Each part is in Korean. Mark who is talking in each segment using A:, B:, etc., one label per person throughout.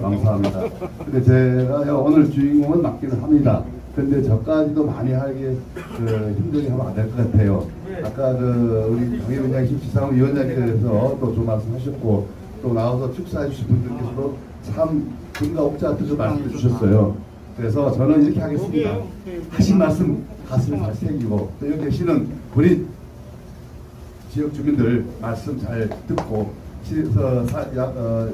A: 감사합니다. 근데 제가 오늘 주인공은 맡기는 합니다. 근데 저까지도 많이 하게 그 힘들게 하면 안 될 것 같아요. 아까 그 우리 강혜원장님, 지상훈 위원장님께서 또 좋은 말씀 하셨고 또 나와서 축사해 주신 분들께서도 참 금가 옥자 뜻을 말씀해 주셨어요. 그래서 저는 이렇게 하겠습니다. 하신 말씀 가슴에 잘 새기고 또 여기 계시는 우리 지역 주민들 말씀 잘 듣고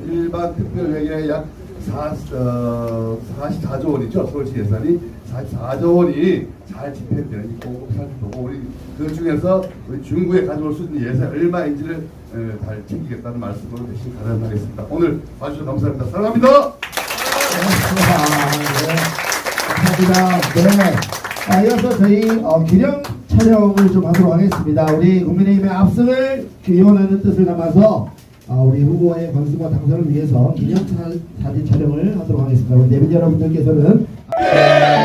A: 일반 특별회계의 약 4, 어, 44조 원이죠 서울시 예산이 44조 원이 잘 집행되는지 꼭 살펴보고 우리 그 중에서 우리 중구에 가져올 수 있는 예산 얼마인지를 에, 잘 챙기겠다는 말씀으로 대신 가능하겠습니다. 오늘 봐주셔서 감사합니다. 사랑합니다.
B: 감사합니다. 네. 아, 이어서 저희 어, 기념 촬영을 좀 하도록 하겠습니다. 우리 국민의힘의 압승을 기원하는 뜻을 담아서 어, 우리 후보의 건승과 당선을 위해서 기념 사, 사진 촬영을 하도록 하겠습니다. 우리 내빈 여러분들께서는 네,